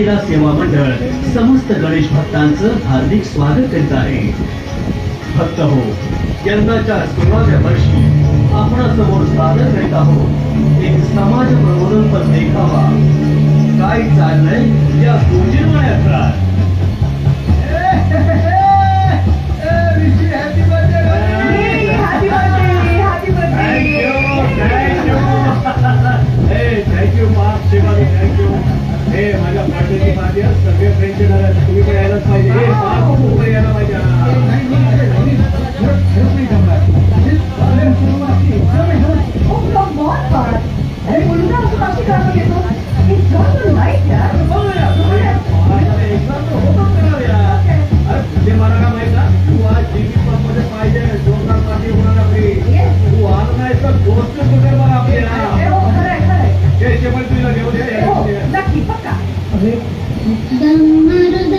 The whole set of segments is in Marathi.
सेवा मंडळ समस्त गणेश भक्तांचं हार्दिक स्वागत करीत आहे. भक्त हो यंदाच्या सोळाव्या वर्षी आपणासमोर सादर करीत आहोत एक समाज प्रबोधनपर देखावा. काय चाललंय या थँक्यू मार्क शिवाजी थँक्यू हे माझ्या बर्थडेची पार्टी आहे सगळे फ्रेंड्स येणार आहेत. तुम्ही पण यायलाच पाहिजे. हे मार्क खूप यायला पाहिजे. ते दे पार्टी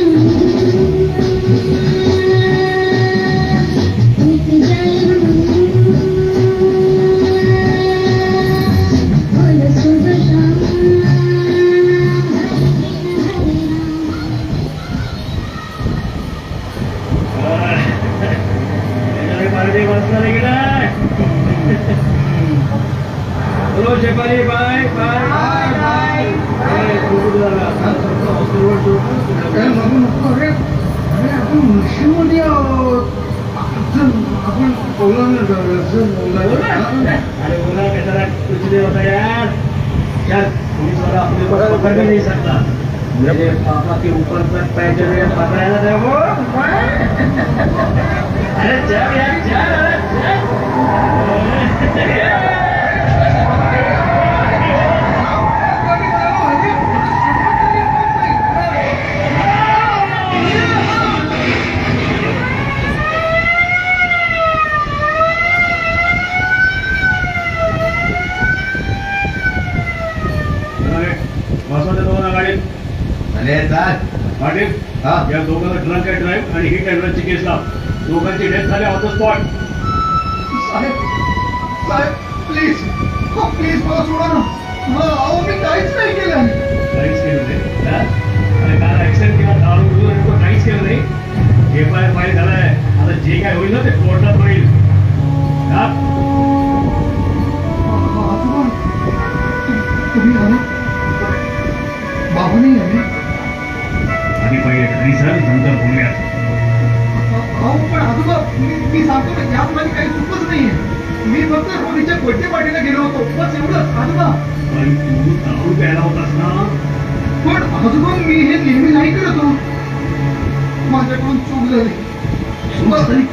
अरे बोला कशाला कुछ देर होता यार. यार पुलिस वाला अपने को पकड़ भी नहीं सकता मेरे पापा के ऊपर पर पैर जब पकड़ाया था वो अरे चल यार चल अरे बसवते गाडीत अरे चाल पाटील हा. या दोघांना ड्रंक अँड ड्राईव्ह आणि हिट अँड रनची केस लाव. दोघांची डेथ झाली ऑन द स्पॉट साहेब साहेब प्लीज हो प्लीज मला सोडा ना. हा, अहो मी काहीच नाही केलं. काहीच केलं माझी काही चूकच नाहीये. मी फक्त रोनीच्या बर्थडे पार्टीला गेलो होतो. बस एवढंच. आजोबा. पण तू दारू प्यायला होतास ना? पण आजोबा मी हे नेहमी नाही करत हो. माझ्याकडून चूक झाली चूक झाली?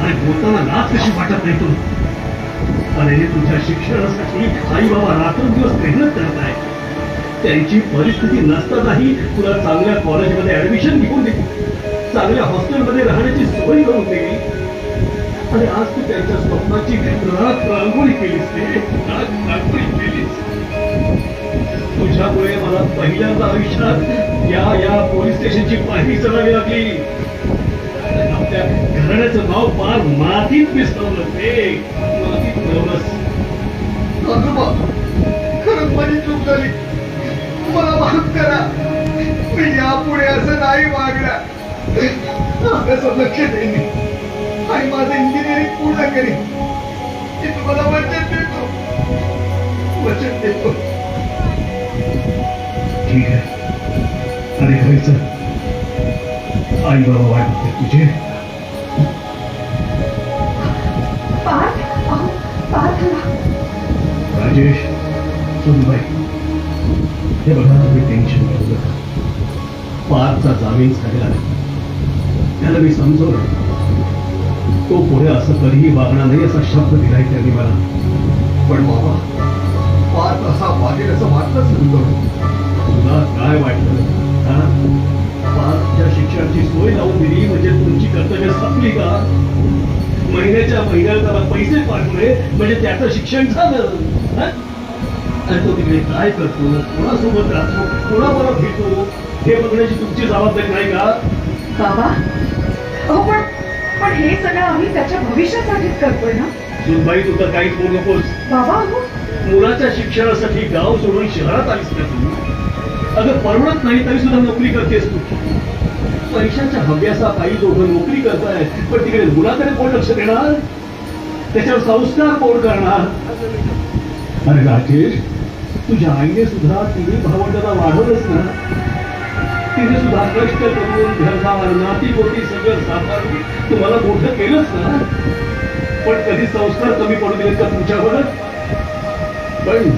अरे बोलताना लाज कशी वाटत नाही तू? अरे तुझ्या शिक्षणासाठी आई बाबा रात्रंदिवस मेहनत करत आहे. त्यांची परिस्थिती नसतानाही तुला चांगल्या कॉलेजमध्ये ऍडमिशन घेऊन दिली चांगल्या हॉस्टेलमध्ये राहण्याची सोय करून दिली आणि आज तू त्यांच्या स्वप्नाची रात रांगोळी केलीस रे रांगोळी केलीस. तुझ्यामुळे मला पहिल्यांदा आयुष्यात या या पोलीस स्टेशनची पायरी चढावी लागली. आपल्या घराण्याचं नाव फार मातीत मिसळवलं ते मातीत मिळवलंस. खरंच माझी चूक झाली. मला माफ करा. मी यापुढे असं नाही वागणार. अभ्यासात लक्ष देईन आणि माझं इंजिनिअरिंग पूर्ण करीन मी तुम्हाला वचन देतो. वचन देतो. ठीक आहे. अरे घरी चल आई बाबा वाट बघते तुझे राजेश सुनबाई हे बघा तुम्ही टेन्शन घेऊ नका. पारचा जामीन झालेला नाही. त्याला मी समजवलं. तो पुढे असं कधीही वागणार नाही असा शब्द दिलाय त्यांनी मला. पण बाबा पाच असा वाटेल असं वाटलंच नव्हतं. तुला काय वाटलं? हा? पाचच्या शिक्षणाची सोय लावून दिली म्हणजे तुमची कर्तव्य संपली का? महिन्याच्या महिन्याला त्याला पैसे पाठवले म्हणजे त्याचं शिक्षण झालं. हा? आणि तो तिकडे काय करतो? कोणासोबत राहतो? कोणाबरोबर भेटतो हे बघण्याची तुमची जबाबदारी नाही का? बाबा पण हे सगळं आम्ही त्याच्या भविष्यासाठीच करतोय ना? सुनबाई तू तर काहीच बोलू नकोस. बाबा अहो मुलाच्या शिक्षणासाठी गाव सोडून शहरात आलीस का तू? अगं परवडत नाही तरी सुद्धा नोकरी करतेस तू. पैशाच्या हव्यासापायी दोघं नोकरी करताय पण तिकडे मुलाकडे कोण लक्ष देणार? त्याच्यावर संस्कार कोण करणार? अरे राजेश तुझ्या आईने सुद्धा तिन्ही भावंडाला वाढवलंच ना. तिने सुद्धा कष्ट करून घरदार नाती पोटी सगळं सांभाळून तुम्हाला मोठं केलंच ना? पण कधी संस्कार कमी पडू दिलेत का तुमच्यावर? पण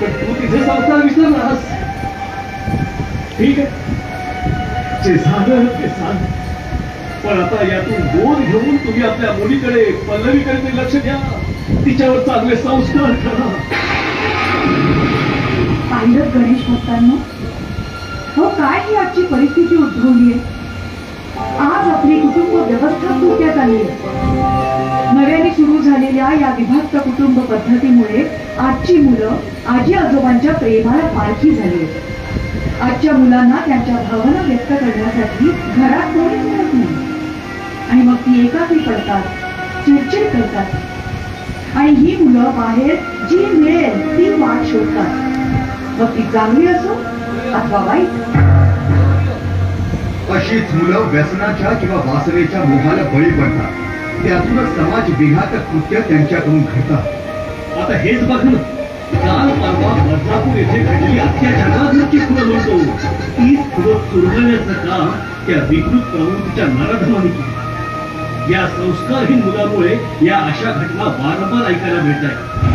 पण तू तिथे संस्कार विसरलास ठीक आहे. जे झालं ते सांग पण आता यातून दोन घेऊन तुम्ही आपल्या मुलीकडे पल्लवीकडे लक्ष द्या. तिच्यावर चांगले संस्कार करा. पाहिलं गणेश भक्तांनो हो काय ही आजची परिस्थिती उद्भवली आहे? आज आपली कुटुंब व्यवस्था धोक्यात आली आहे. नव्याने सुरू झालेल्या या विभक्त कुटुंब पद्धतीमुळे आजची मुलं आजी आजोबांच्या प्रेमाला पारखी झाली आहेत. आजच्या मुलांना त्यांच्या भावना व्यक्त करण्यासाठी घरात कोणीच मिळत नाही. आणि मग ती एकाकी पडतात चिडचिड करतात. आणि ही मुलं बाहेर जी मिळेल ती वाट शोधतात. मग ती चांगली असो अथवा वाईट? अशीच मुलं व्यसनाच्या किंवा वासनेच्या मोहाला बळी पडतात. त्यातूनच समाज विघात कृत्य त्यांच्याकडून घडतात. आता हेच बघ काल परवा बदलापूर येथे घडली अत्याचाराची फुलं म्हणतो. तीच फुलं चुरगण्याचं काम त्या विकृत प्रवृत्तीच्या नराधमाने केलं. या संस्कारहीन मुलामुळे या अशा घटना वारंवार ऐकायला मिळत आहेत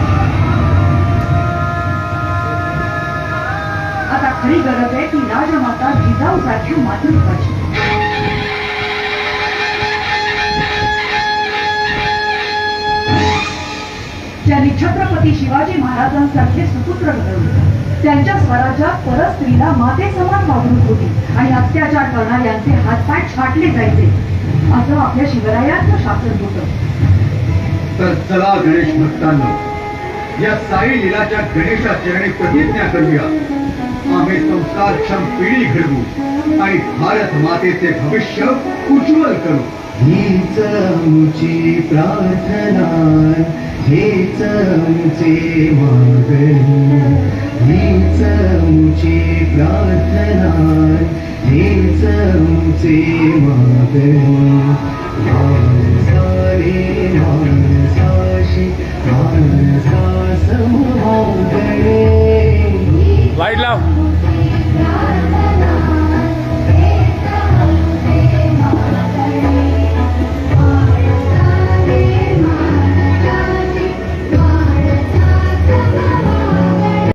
खरी गरज आहे ती राजमाता जिजाऊ सारख्या मातृत्वाची त्यांनी छत्रपती शिवाजी महाराजांसारखे सुपुत्र घडवले. त्यांच्या स्वराज्यात परस्त्रीला माते समान वागणूक होती आणि अत्याचार करणाऱ्यांचे हातपाय छाटले जायचे. असं आपल्या शिवरायांचं शासन होत. तर चला गणेश भक्तांना या साई लिलाच्या गणेशा चरणी प्रतिज्ञा करूया. आम्ही संस्कारक्षम पिढी घडवू. आणि भारत मातेचे भविष्य उज्ज्वल करू. हीच आमची प्रार्थना. हेच आमचे मागणी. हीच आमची प्रार्थना. हेच आमचे मागणी. out.